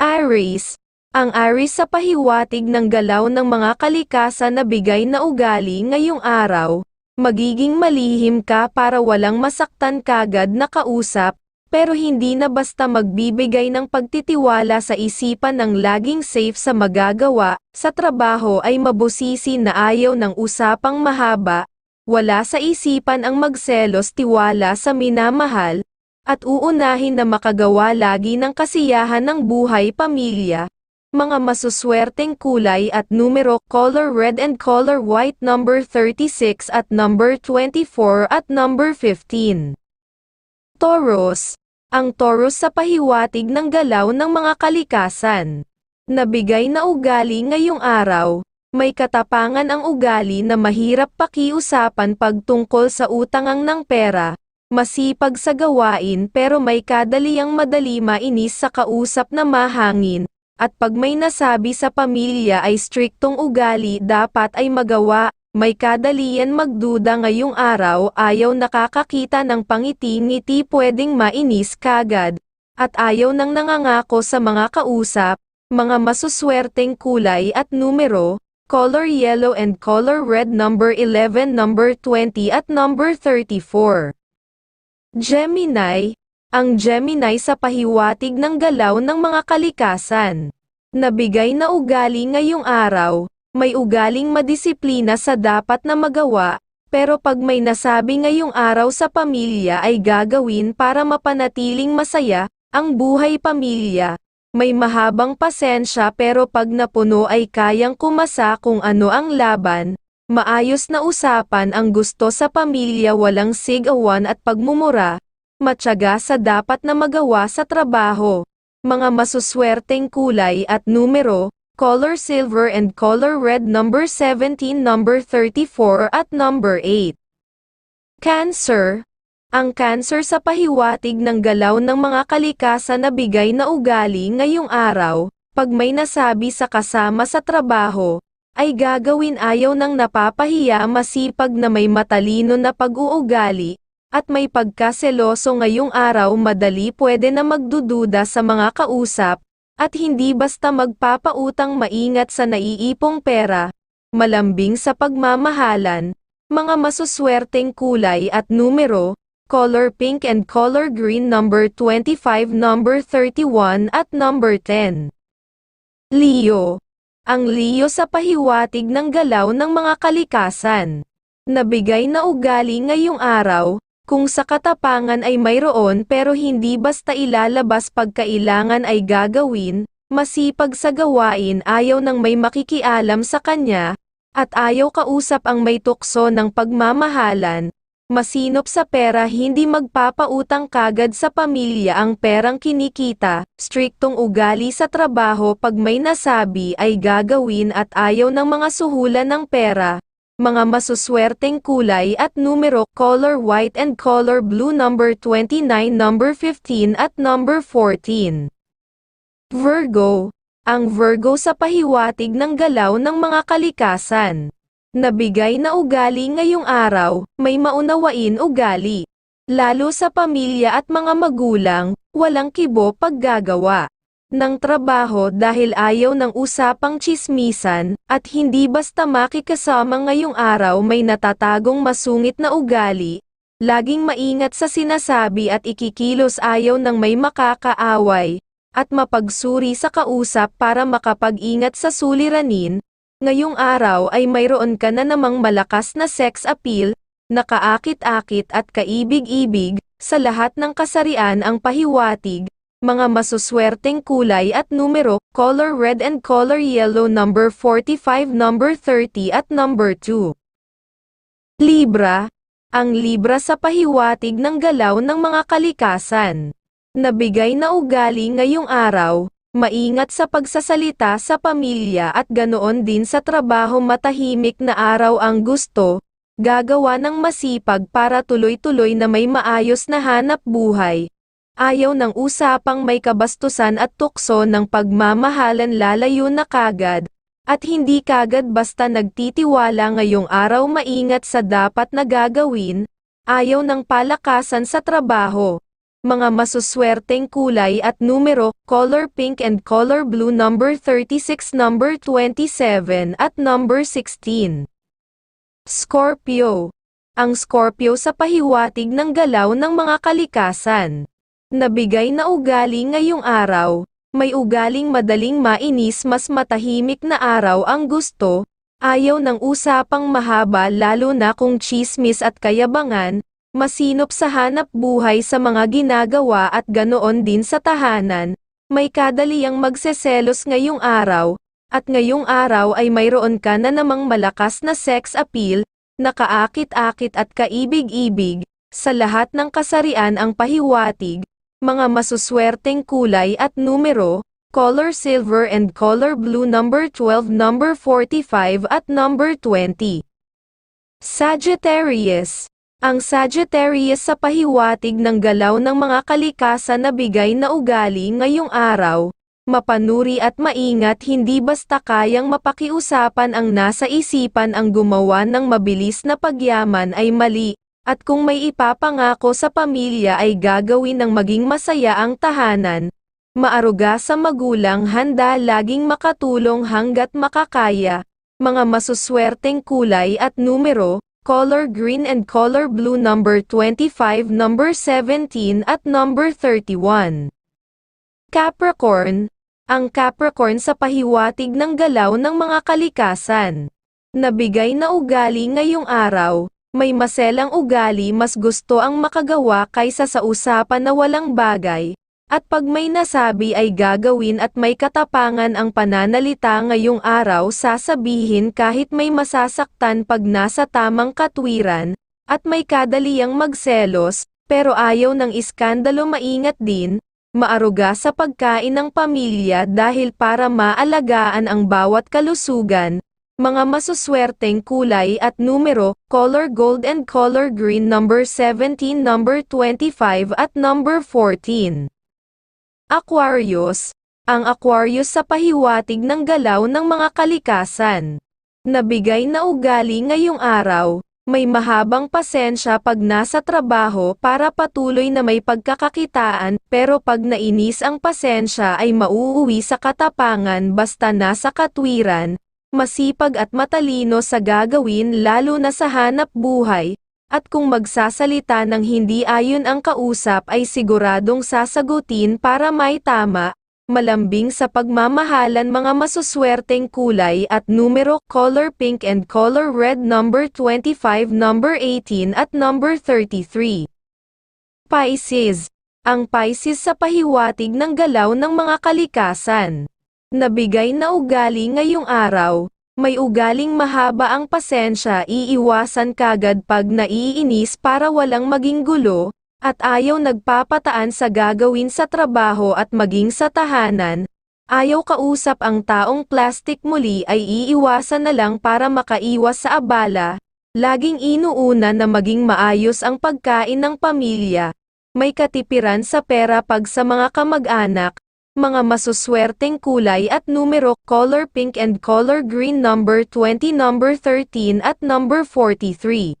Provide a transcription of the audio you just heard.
Aries, ang Aries sa pahiwatig ng galaw ng mga kalikasan na bigay na ugali ngayong araw, magiging malihim ka para walang masaktan kagad na kausap, pero hindi na basta magbibigay ng pagtitiwala sa isipan ng laging safe sa magagawa, sa trabaho ay mabusisi na ayaw ng usapang mahaba, wala sa isipan ang magselos tiwala sa minamahal, at uunahin na makagawa lagi ng kasiyahan ng buhay pamilya. Mga masuswerteng kulay at numero color red and color white number 36 at number 24 at number 15. Taurus. Ang Taurus sa pahiwatig ng galaw ng mga kalikasan. Nabigay na ugali ngayong araw, may katapangan ang ugali na mahirap pakiusapan pagtungkol sa utangang ng pera, masipag sa gawain pero may kadaliang madali mainis sa kausap na mahangin, at pag may nasabi sa pamilya ay striktong ugali dapat ay magawa, may kadalian magduda ngayong araw ayaw nakakakita ng pangiti-ngiti pwedeng mainis kagad, at ayaw nang nangangako sa mga kausap, mga masuswerteng kulay at numero, color yellow and color red number 11 number 20 at number 34. Gemini, ang Gemini sa pahiwatig ng galaw ng mga kalikasan. Nabigay na ugali ngayong araw, may ugaling madisiplina sa dapat na magawa, pero pag may nasabi ngayong araw sa pamilya ay gagawin para mapanatiling masaya, ang buhay pamilya. May mahabang pasensya pero pag napuno ay kayang kumasa kung ano ang laban, maayos na usapan ang gusto sa pamilya walang sigawan at pagmumura, matyaga sa dapat na magawa sa trabaho. Mga masuswerteng kulay at numero, color silver and color red number 17 number 34 at number 8. Cancer, ang cancer sa pahiwatig ng galaw ng mga kalikasan na bigay na ugali ngayong araw, pag may nasabi sa kasama sa trabaho, ay gagawin ayaw ng napapahiya masipag na may matalino na pag-uugali, at may pagkaseloso ngayong araw madali pwede na magdududa sa mga kausap, at hindi basta magpapautang maingat sa naiipong pera, malambing sa pagmamahalan, mga masuswerteng kulay at numero, color pink and color green number 25 number 31 at number 10. Leo. Ang Leo sa pahiwatig ng galaw ng mga kalikasan. Nabigay na ugali ngayong araw, kung sa katapangan ay mayroon pero hindi basta ilalabas pagkailangan ay gagawin, masipag sa gawain ayaw ng may makikialam sa kanya, at ayaw kausap ang may tukso ng pagmamahalan, masinop sa pera hindi magpapautang kagad sa pamilya ang perang kinikita, striktong ugali sa trabaho pag may nasabi ay gagawin at ayaw ng mga suhulan ng pera, mga masuswerteng kulay at numero color white and color blue number 29 number 15 at number 14. Virgo, ang Virgo sa pahiwatig ng galaw ng mga kalikasan. Nabigay na ugali ngayong araw, may maunawain ugali. Lalo sa pamilya at mga magulang, walang kibo paggagawa ng trabaho dahil ayaw ng usapang chismisan, at hindi basta makikasama ngayong araw may natatagong masungit na ugali, laging maingat sa sinasabi at ikikilos ayaw ng may makakaaway, at mapagsuri sa kausap para makapag-ingat sa suliranin, ngayong araw ay mayroon ka na namang malakas na sex appeal, nakaakit-akit at kaibig-ibig, sa lahat ng kasarian ang pahiwatig, mga masuswerteng kulay at numero, color red and color yellow number 45 number 30 at number 2. Libra, ang Libra sa pahiwatig ng galaw ng mga kalikasan. Nabigay na ugali ngayong araw, maingat sa pagsasalita sa pamilya at ganoon din sa trabaho matahimik na araw ang gusto, gagawa ng masipag para tuloy-tuloy na may maayos na hanap buhay, Ayaw ng usapang may kabastusan at tukso ng pagmamahalan lalayo na kagad, at hindi kagad basta nagtitiwala ngayong araw maingat sa dapat na gagawin, ayaw ng palakasan sa trabaho, mga masuswerteng kulay at numero, color pink and color blue number 36, number 27 at number 16. Scorpio. Ang Scorpio sa pahiwatig ng galaw ng mga kalikasan. Nabigay na ugali ngayong araw, may ugaling madaling mainis mas matahimik na araw ang gusto, ayaw ng usapang mahaba lalo na kung chismis at kayabangan, masinop sa hanap buhay sa mga ginagawa at ganoon din sa tahanan, may kadaliang magseselos ngayong araw, at ngayong araw ay mayroon ka na namang malakas na sex appeal, nakaakit-akit at kaibig-ibig, sa lahat ng kasarian ang pahiwatig, mga masuswerteng kulay at numero, color silver and color blue number 12, number 45 at number 20. Sagittarius ang Sagittarius sa pahiwatig ng galaw ng mga kalikasan na bigay na ugali ngayong araw, mapanuri at maingat hindi basta kayang mapakiusapan ang nasa isipan ang gumawa ng mabilis na pagyaman ay mali, at kung may ipapangako sa pamilya ay gagawin ng maging masaya ang tahanan, maaruga sa magulang handa laging makatulong hanggat makakaya, mga masuswerteng kulay at numero, color green and color blue number 25, number 17 at number 31. Capricorn, ang Capricorn sa pahiwatig ng galaw ng mga kalikasan. Nabigay na ugali ngayong araw, may maselang ugali mas gusto ang makagawa kaysa sa usapan na walang bagay, at pag may nasabi ay gagawin at may katapangan ang pananalita ngayong araw sasabihin kahit may masasaktan pag nasa tamang katwiran, at may kadaliyang magselos, pero ayaw ng iskandalo maingat din, maaruga sa pagkain ng pamilya dahil para maalagaan ang bawat kalusugan, mga masuswerteng kulay at numero, color gold and color green number 17, number 25 at number 14. Aquarius, ang Aquarius sa pahiwatig ng galaw ng mga kalikasan. Nabigay na ugali ngayong araw, may mahabang pasensya pag nasa trabaho para patuloy na may pagkakakitaan, pero pag nainis ang pasensya ay mauuwi sa katapangan basta nasa katwiran, masipag at matalino sa gagawin lalo na sa hanap buhay, at kung magsasalita ng hindi ayon ang kausap ay siguradong sasagutin para may tama, malambing sa pagmamahalan mga masuswerteng kulay at numero, color pink and color red number 25, number 18 at number 33. Pisces, ang Pisces sa pahiwatig ng galaw ng mga kalikasan. Nabigay na ugali ngayong araw, may ugaling mahaba ang pasensya iiwasan kagad pag naiinis para walang maging gulo, at ayaw nagpapataan sa gagawin sa trabaho at maging sa tahanan, ayaw kausap ang taong plastic muli ay iiwasan na lang para makaiwas sa abala, laging inuuna na maging maayos ang pagkain ng pamilya, may katipiran sa pera pag sa mga kamag-anak, mga masuswerteng kulay at numero, color pink and color green number 20, number 13 at number 43.